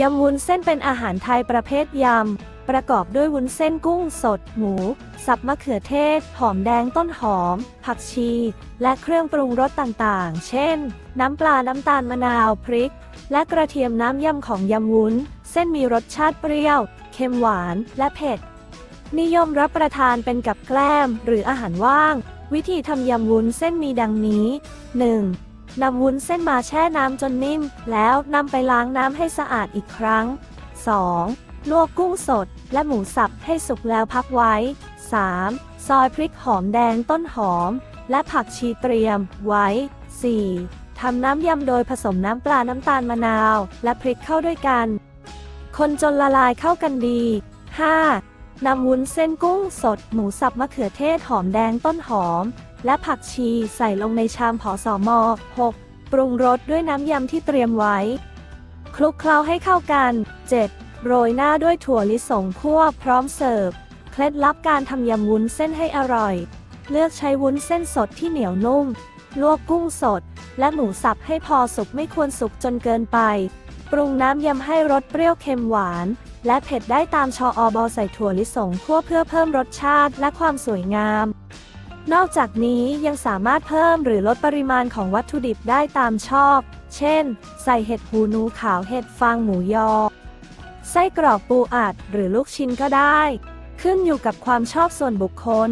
ยำวุ้นเส้นเป็นอาหารไทยประเภทยำ ประกอบด้วยวุ้นเส้นกุ้งสด หมู สับมะเขือเทศ หอมแดงต้นหอม ผักชี และเครื่องปรุงรสต่างๆ เช่น น้ำปลา น้ำตาลมะนาว พริก และกระเทียมน้ำยำของยำวุ้น เส้นมีรสชาติเปรี้ยว เค็มหวาน และเผ็ด นิยมรับประทานเป็นกับแกล้ม หรืออาหารว่าง วิธีทำยำวุ้นเส้นมีดังนี้ 1. นำวุ้นเส้นมาแช่น้ำจนนิ่ม แล้วนำไปล้างน้ำให้สะอาดอีกครั้ง 2. ลวกกุ้งสดและหมูสับให้สุกแล้วพักไว้ 3. ซอยพริกหอมแดงต้นหอม และผักชีเตรียมไว้ 4. ทำน้ำยำโดยผสมน้ำปลาน้ำตาลมะนาว และพริกเข้าด้วยกัน คนจนละลายเข้ากันดี 5. นำวุ้นเส้นกุ้งสด หมูสับมะเขือเทศหอมแดงต้นหอม และผักชีใส่ลงในชามผอสอมอ 6. ปรุงรสด้วยน้ำยำที่เตรียมไว้ คลุกเคล้าให้เข้ากัน 7. โรยหน้าด้วยถั่วลิสงคั่วพร้อมเสิร์ฟ เคล็ดลับการทำยำวุ้นเส้นให้อร่อย เลือกใช้วุ้นเส้นสดที่เหนียวนุ่ม ลวกกุ้งสด และหมูสับให้พอสุกไม่ควรสุกจนเกินไป ปรุงน้ำยำให้รสเปรี้ยวเค็มหวาน และเผ็ดได้ตามชออบอใส่ถั่วลิสงคั่วเพื่อเพิ่มรสชาติและความสวยงาม นอกจากนี้ยังสามารถเพิ่มหรือลดปริมาณของวัตถุดิบได้ตามชอบ เช่น ใส่เห็ดหูหนูขาวเห็ดฟางหมูยอ ไส้กรอกปูอัดหรือลูกชิ้นก็ได้ ขึ้นอยู่กับความชอบส่วนบุคคล